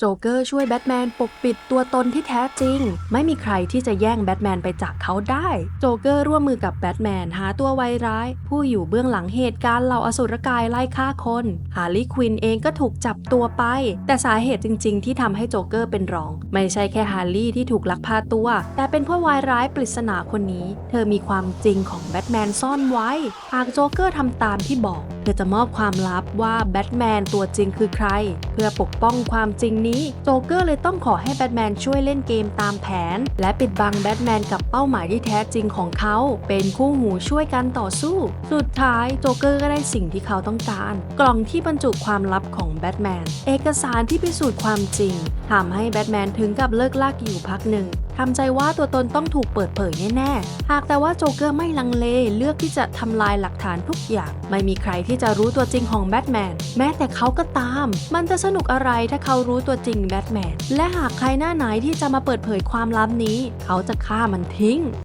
โจเกอร์ช่วยแบทแมนปกปิดตัวตนที่แท้จริง ไม่มีใครที่จะแย่งแบทแมนไปจากเขาได้ โจเกอร์ร่วมมือกับแบทแมนหาตัวไวร้าย ผู้อยู่เบื้องหลังเหตุการณ์เหล่าอสุรกายไล่ฆ่าคน ฮาร์ลีควินเองก็ถูกจับตัวไป แต่สาเหตุจริง ๆ ที่ทำให้โจเกอร์เป็นรอง ไม่ใช่แค่ฮาร์ลีที่ถูกลักพาตัว แต่เป็นเพราะวายร้ายปริศนาคนนี้ เธอมีความจริงของแบทแมนซ่อนไว้ หากโจเกอร์ทำตามที่บอก เธอจะมอบความลับว่าแบทแมนตัวจริงคือใคร เพื่อปกป้องความจริงนี้ โจ๊กเกอร์เลยต้องขอให้แบทแมนช่วยเล่นเกมตามแผน และปิดบังแบทแมนกับเป้าหมายที่แท้จริงของเขา เป็นคู่หูช่วยกันต่อสู้ สุดท้ายโจ๊กเกอร์ก็ได้สิ่งที่เขาต้องการ กล่องที่บรรจุความลับของแบทแมนเอกสารที่พิสูจน์ความจริงทำให้แบทแมนถึงกับเลิกลากอยู่พักหนึ่ง ทำใจว่าตัวตนต้องถูกเปิดเผยแน่ๆ หากแต่ว่าโจเกอร์ไม่ลังเลเลือกที่จะทำลายหลักฐานทุกอย่าง ไม่มีใครที่จะรู้ตัวจริงของแบทแมนแม้แต่เขาก็ตาม มันจะสนุกอะไรถ้าเขารู้ตัวจริงแบทแมนและหากใครหน้าไหนที่จะมาเปิดเผยความลับนี้ เขาจะฆ่ามันทิ้ง